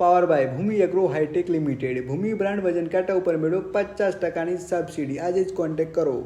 Power by Bhumi agro hi tech limited Bhumi brand વજન કાંટા ઉપર મેળવો પચાસ ટકાની સબસિડી આજે જ કોન્ટેક્ટ કરો.